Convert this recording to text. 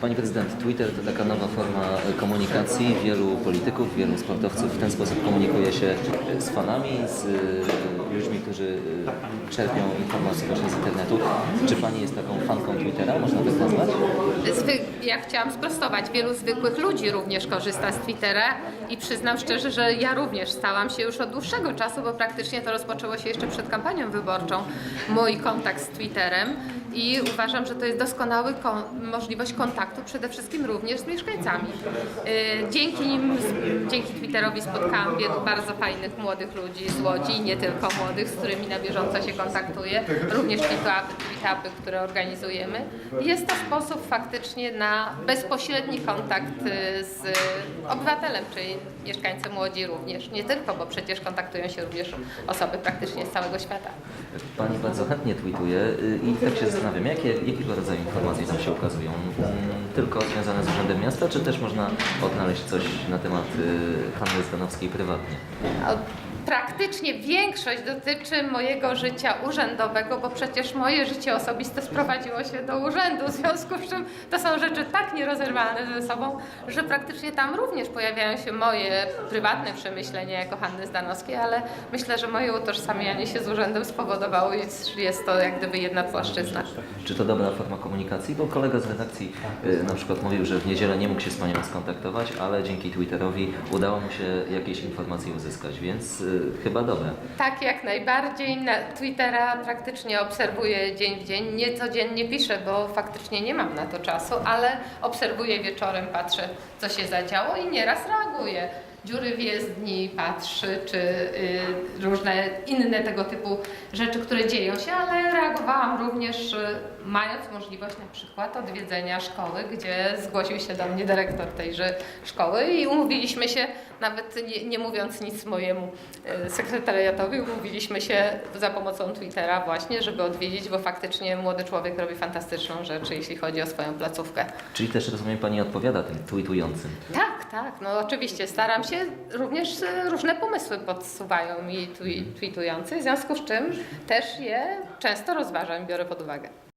Pani prezydent, Twitter to taka nowa forma komunikacji. Wielu polityków, wielu sportowców w ten sposób komunikuje się z fanami, z e, ludźmi, którzy e, czerpią informacje właśnie z internetu. Czy Pani jest taką fanką Twittera, można tak nazwać? Zwy... Ja chciałam sprostować. Wielu zwykłych ludzi również korzysta z Twittera i przyznam szczerze, że ja również stałam się już od dłuższego czasu, bo praktycznie to rozpoczęło się jeszcze przed kampanią wyborczą, mój kontakt z Twitterem i uważam, że to jest doskonały kon... możliwość kontaktu przede wszystkim również z mieszkańcami. Yy, Dzięki nim, dzięki Twitterowi spotkałam wielu bardzo fajnych młodych ludzi z Łodzi i nie tylko młodych, z którymi na bieżąco się kontaktuję, również meetupy, meetupy, które organizujemy. Jest to sposób faktycznie na bezpośredni kontakt y, z obywatelem, czyli mieszkańcy młodzi również. Nie tylko, bo przecież kontaktują się również osoby praktycznie z całego świata. Pani bardzo chętnie tweetuje y, i tak się zastanawiam, jakie, jakiego rodzaju informacje tam się ukazują? Mm, Tylko związane z Urzędem Miasta, czy też można odnaleźć coś na temat y, Hanny Zdanowskiej prywatnie? Praktycznie większość dotyczy mojego życia urzędowego, bo przecież moje życie osobiste sprowadziło się do urzędu, w związku z czym to są rzeczy tak nierozerwalne ze sobą, że praktycznie tam również pojawiają się moje prywatne przemyślenia jako Hanny Zdanowskiej, ale myślę, że moje utożsamianie się z urzędem spowodowało, iż jest to jak gdyby jedna płaszczyzna. Czy to dobra forma komunikacji? Bo kolega z redakcji y, na przykład mówił, że w niedzielę nie mógł się z Panią skontaktować, ale dzięki Twitterowi udało mu się jakieś informacje uzyskać, więc y, chyba dobre. Tak, jak najbardziej. Na Twittera praktycznie obserwuję dzień w dzień. Nie codziennie piszę, bo faktycznie nie mam na to czasu, ale obserwuję wieczorem, patrzę, co się zadziało i nieraz reaguję. Dziury w jezdni patrzy, czy y, różne inne tego typu rzeczy, które dzieją się, ale reagowałam również y, mając możliwość na przykład odwiedzenia szkoły, gdzie zgłosił się do mnie dyrektor tejże szkoły i umówiliśmy się, nawet nie, nie mówiąc nic mojemu y, sekretariatowi, umówiliśmy się za pomocą Twittera właśnie, żeby odwiedzić, bo faktycznie młody człowiek robi fantastyczną rzecz, jeśli chodzi o swoją placówkę. Czyli też rozumiem Pani odpowiada tym tweetującym. Tak, tak, no oczywiście staram się, również y, różne pomysły podsuwają mi tweetujący, w związku z czym też je często rozważam i biorę pod uwagę.